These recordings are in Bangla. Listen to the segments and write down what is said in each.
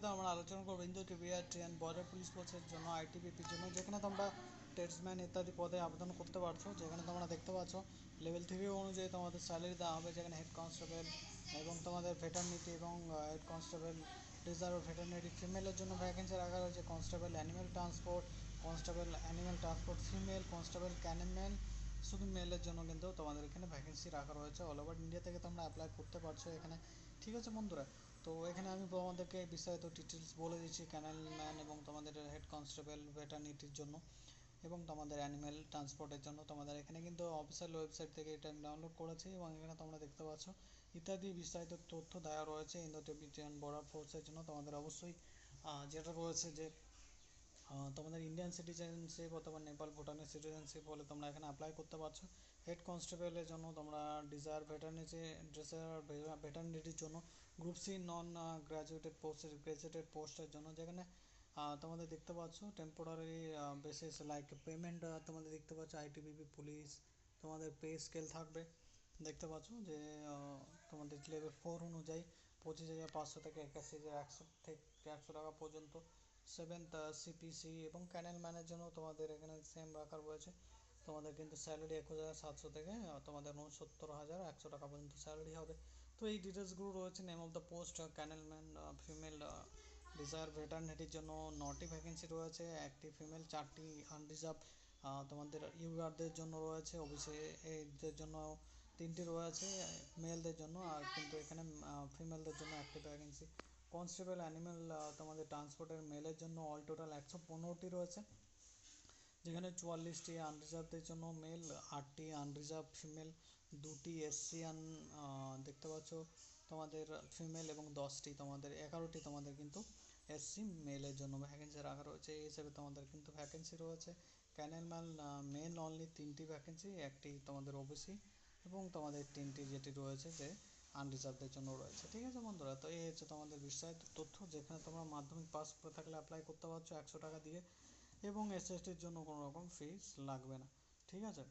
ভিডিওতে আমরা আলোচনা করব। Indo Tibetan border police ফোর্সের জন্য আইটিবিপির জন্য যেখানে তোমরা টেস্টম্যান ইত্যাদি পদে আবেদন করতে পারছ, যেখানে তোমরা দেখতে পাচ্ছ লেভেল থ্রি অনুযায়ী তোমাদের স্যালারি দেওয়া হবে, যেখানে হেড কনস্টেবল এবং তোমাদের ভেটারনিটি এবং হেড কনস্টেবল রিজার্ভ ভেটারনিটি ফিমেলের জন্য ভ্যাকেন্সি রাখা রয়েছে constable animal transport constable animal transport female constable kennelman শুধু মেলের জন্য কিন্তু তোমাদের এখানে ভ্যাকেন্সি রাখা রয়েছে অল ওভার ইন্ডিয়া থেকে তোমরা অ্যাপ্লাই করতে পারছ এখানে। ঠিক আছে বন্ধুরা তো এখানে আমি তোমাদেরকে বিস্তারিত ডিটেলস বলে দিচ্ছি ক্যানাল ম্যান এবং তোমাদের হেড কনস্টেবল ভেটারনিটির জন্য এবং তোমাদের অ্যানিমেল ট্রান্সপোর্টের জন্য। তোমাদের এখানে কিন্তু অফিসিয়াল ওয়েবসাইট থেকে এটা ডাউনলোড করেছি এবং এখানে তোমরা দেখতে পাচ্ছ ইত্যাদি বিস্তারিত তথ্য দেওয়া রয়েছে ইন্দো টিবিটিয়ান বর্ডার ফোর্সের জন্য। তোমাদের অবশ্যই যেটা রয়েছে যে তোমাদের ইন্ডিয়ান সিটিজেনশিপ অথবা নেপাল ভুটানের সিটিজেনশিপ হলে তোমরা এখানে অ্যাপ্লাই করতে পারছ। হেড কনস্টেবলের জন্য তোমরা ডিজায়ার ভেটারনিটি ডিজায়ার ভেটারনিটির জন্য গ্রুপ সি নন গ্র্যাজুয়েটেড পোস্টের গ্র্যাজুয়েটেড পোস্টের জন্য যেখানে তোমাদের দেখতে পাচ্ছ টেম্পোরারি বেসিস লাইক পেমেন্ট তোমাদের দেখতে পাচ্ছ আইটিবিপি পুলিশ তোমাদের পে স্কেল থাকবে। দেখতে পাচ্ছ যে তোমাদের লেভেল ফোর অনুযায়ী পঁচিশ হাজার পাঁচশো থেকে একাশি হাজার একশো থেকে একশো টাকা পর্যন্ত সেভেন্থ সিপিসি এবং ক্যানেল ম্যানের জন্য তোমাদের এখানে সেম রাখা রয়েছে। তোমাদের কিন্তু স্যালারি একুশ হাজার সাতশো থেকে তোমাদের উনসত্তর হাজার একশো টাকা পর্যন্ত স্যালারি হবে। তো এই ডিটেলসগুলো রয়েছে name of the post kennel man female dresser ভেটারনিটির জন্য নটি ভ্যাকেন্সি রয়েছে একটি ফিমেল চারটি আনরিজার্ভ তোমাদের ইউআরদের জন্য রয়েছে ওবিসি এদের জন্য তিনটি রয়েছে মেলদের জন্য আর কিন্তু এখানে ফিমেলদের জন্য একটি ভ্যাকেন্সি কনস্টেবল অ্যানিমেল তোমাদের ট্রান্সপোর্টের মেলের জন্য অল টোটাল একশো পনেরোটি রয়েছে। যেখানে চুয়াল্লিশটি আনরিজার্ভদের জন্য মেল আটটি আনরিজার্ভ ফিমেল দুটি এসসিয়ান দেখতে পাচ্ছ তোমাদের ফিমেল এবং দশটি তোমাদের, এগারোটি তোমাদের কিন্তু এসসি মেলের জন্য ভ্যাকেন্সি রাখা রয়েছে। এই হিসেবে তোমাদের কিন্তু ভ্যাকেন্সি রয়েছে। ক্যানেল ম্যান মেল অনলি তিনটি ভ্যাকেন্সি একটি তোমাদের ওবিসি এবং তোমাদের তিনটি যেটি রয়েছে যে আনরিজার্ভদের জন্য রয়েছে। ঠিক আছে বন্ধুরা? তো এই হচ্ছে তোমাদের বিস্তারিত তথ্য। যেখানে তোমরা মাধ্যমিক পাস করে থাকলে অ্যাপ্লাই করতে পারছ একশো টাকা দিয়ে এবং এসএসটির জন্য কোনো রকম ফিস লাগবে না। ঠিক আছে?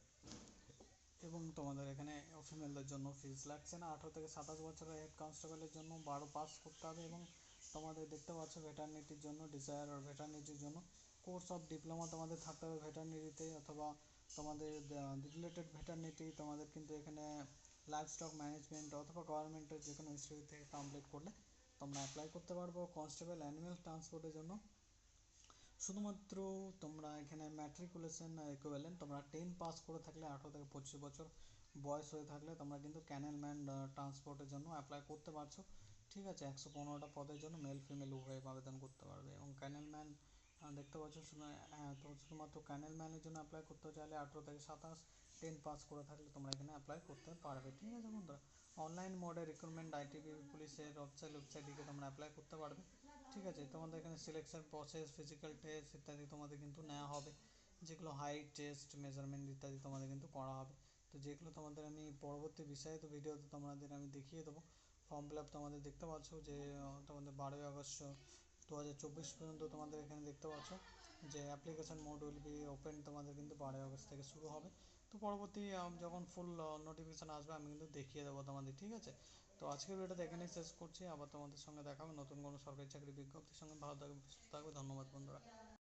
এবং তোমাদের এখানে ফিমেলদের জন্য ফিস লাগছে না। আঠারো থেকে সাতাশ বছরের হেড কনস্টেবলের জন্য বারো পাস করতে হবে এবং তোমাদের দেখতে পাচ্ছ ভেটারনিটির জন্য ডিজায়ার আর ভেটারনিটির জন্য কোর্স অফ ডিপ্লোমা তোমাদের থাকতে হবে ভেটারনিটিতে অথবা তোমাদের রিলেটেড ভেটারনিটি তোমাদের কিন্তু এখানে লাইফ স্টক ম্যানেজমেন্ট অথবা গভর্নমেন্টের যে কোনো ইনস্টিটিউট থেকে কমপ্লিট করলে তোমরা অ্যাপ্লাই করতে পারব কনস্টেবল অ্যানিমেল ট্রান্সপোর্টের জন্য। শুধুমাত্র তোমরা এখানে ম্যাট্রিকুলেশন ইকুইভ্যালেন্ট তোমরা টেন পাস করে থাকলে, আঠারো থেকে পঁচিশ বছর বয়স হয়ে থাকলে তোমরা কিন্তু ক্যানেল ম্যান ট্রান্সপোর্টের জন্য অ্যাপ্লাই করতে পারছ। ঠিক আছে, একশো পনেরোটা পদের জন্য মেল ফিমেল উভয়ে আবেদন করতে পারবে। এবং ক্যানেল ম্যান দেখতে পাচ্ছ শুধু তো শুধুমাত্র ক্যানেল ম্যানের জন্য অ্যাপ্লাই করতে চাইলে আঠেরো থেকে সাতাশ টেন পাস করে থাকলে তোমরা এখানে অ্যাপ্লাই করতে পারবে। ঠিক আছে বন্ধুরা? অনলাইন মোডে রিক্রুটমেন্ট আইটিবি পুলিশের ওয়েবসাইট ওয়েবসাইটে তোমরা অ্যাপ্লাই করতে পারবে। ঠিক আছে? তোমাদের এখানে সিলেকশন প্রসেস ফিজিক্যাল টেস্ট ইত্যাদি তোমাদের কিন্তু নেওয়া হবে। যেগুলো হাইট টেস্ট মেজারমেন্ট ইত্যাদি তোমাদের কিন্তু করা হবে। তো যেগুলো তোমাদের আমি পরবর্তী বিস্তারিত ভিডিওতে তোমাদের আমি দেখিয়ে দেবো। ফর্ম ফিল আপ তোমাদের দেখতে পাচ্ছ যে তোমাদের বারোই আগস্ট, দু হাজার চব্বিশ পর্যন্ত তোমাদের এখানে দেখতে পাচ্ছ যে application mode will be open তোমাদের কিন্তু বারোই আগস্ট থেকে শুরু হবে। তো পরবর্তী যখন ফুল নোটিফিকেশান আসবে, আমি কিন্তু দেখিয়ে দেবো তোমাদের, ঠিক আছে? তো আজকের ভিডিওটা এখানেই শেষ করছি। আবার তোমাদের সঙ্গে দেখা হবে নতুন কোনো সরকারি চাকরি বিজ্ঞপ্তির সঙ্গে। ভালো থাকবে, সুস্থ থাকবে। ধন্যবাদ, বন্ধুরা।